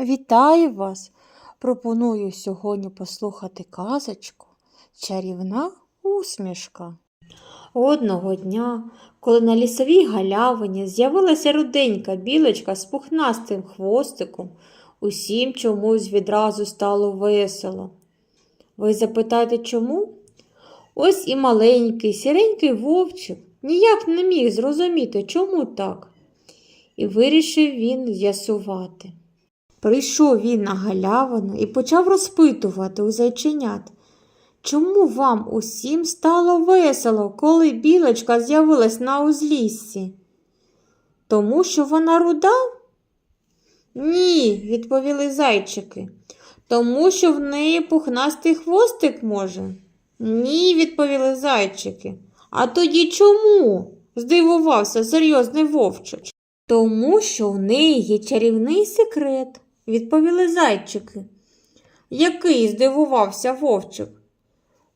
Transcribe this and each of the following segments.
Вітаю вас! Пропоную сьогодні послухати казочку Чарівна усмішка. Одного дня, коли на лісовій галявині з'явилася руденька білочка з пухнастим хвостиком, усім чомусь відразу стало весело. Ви запитаєте, чому? Ось і маленький сіренький вовчик ніяк не міг зрозуміти, чому так. І вирішив він з'ясувати. Прийшов він на галявину і почав розпитувати у зайченят, чому вам усім стало весело, коли білочка з'явилась на узліссі? Тому що вона руда? Ні, відповіли зайчики. Тому що в неї пухнастий хвостик може? Ні, відповіли зайчики. А тоді чому? здивувався серйозний вовчик. Тому що в неї є чарівний секрет, відповіли зайчики. Який здивувався вовчик?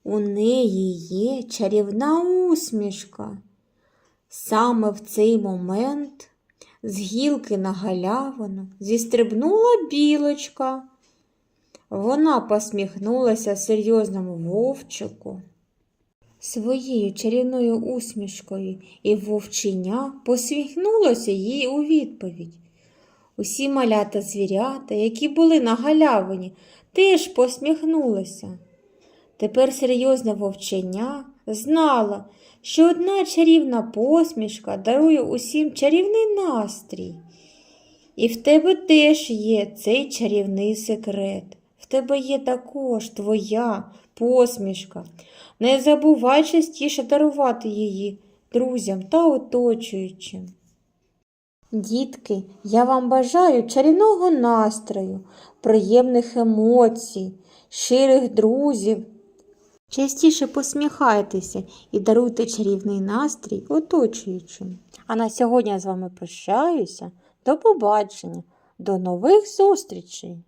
У неї є чарівна усмішка. Саме в цей момент з гілки на галявину зістрибнула білочка. Вона посміхнулася серйозному вовчику своєю чарівною усмішкою, і вовченя посміхнулося їй у відповідь. Усі малята звірята, які були на галявині, теж посміхнулися. Тепер серйозне вовченя знала, що одна чарівна посмішка дарує усім чарівний настрій. І в тебе теж є цей чарівний секрет. В тебе є також твоя посмішка. Не забувай частіше дарувати її друзям та оточуючим. Дітки, я вам бажаю чарівного настрою, приємних емоцій, щирих друзів. Частіше посміхайтеся і даруйте чарівний настрій оточуючим. А на сьогодні я з вами прощаюся. До побачення, до нових зустрічей!